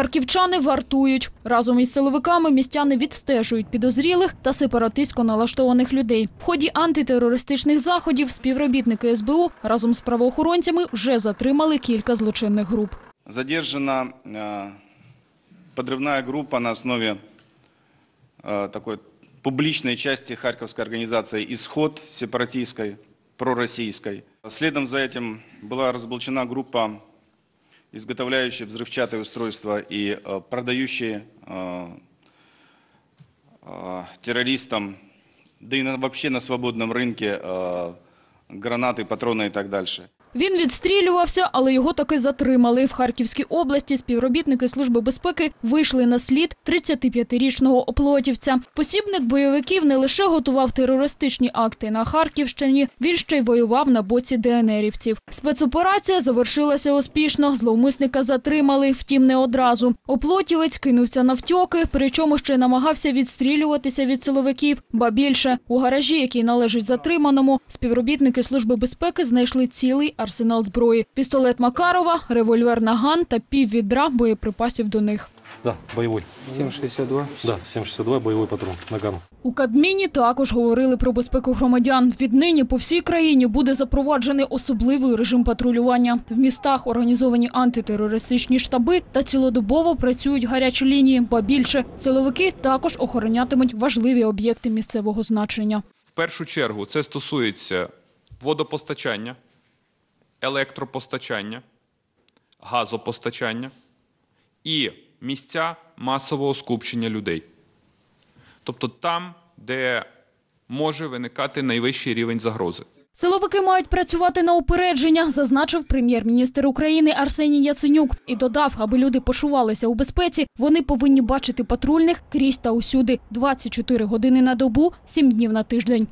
Харківчани вартують. Разом із силовиками містяни відстежують підозрілих та сепаратистсько налаштованих людей. В ході антитерористичних заходів співробітники СБУ разом з правоохоронцями вже затримали кілька злочинних груп. Задержана э, подрывная группа на основе э, такой публичной части харьковской организации «Исход» сепаратистской, пророссийской. Следом за этим была разоблачена группа, Изготовляющая взрывчатые устройства и э, продающие э, э, террористам, да и вообще на свободном рынке гранаты, патроны и так дальше. Він відстрілювався, але його таки затримали. В Харківській області співробітники Служби безпеки вийшли на слід 35-річного оплотівця. Посібник бойовиків не лише готував терористичні акти на Харківщині, він ще й воював на боці ДНРівців. Спецоперація завершилася успішно. Зловмисника затримали, втім не одразу. Оплотівець кинувся на втьоки, причому ще намагався відстрілюватися від силовиків. Ба більше у гаражі, який належить затриманому, співробітники Служби безпеки знайшли цілий арсенал зброї: пістолет Макарова, револьвер Наган та піввідра боєприпасів до них. Да, боевой. 7,62. Да, 7,62 боевой патрон. Наган. У Кабміні також говорили про безпеку громадян. Віднині по всій країні буде запроваджений особливий режим патрулювання. В містах організовані антитерористичні штаби та цілодобово працюють гарячі лінії. Ба більше силовики також охоронятимуть важливі об'єкти місцевого значення. В першу чергу це стосується водопостачання, електропостачання, газопостачання і місця масового скупчення людей. Тобто там, де може виникати найвищий рівень загрози. Силовики мають працювати на упередження, зазначив прем'єр-міністр України Арсеній Яценюк і додав, аби люди почувалися у безпеці, вони повинні бачити патрульних крізь та усюди 24 години на добу, 7 днів на тиждень.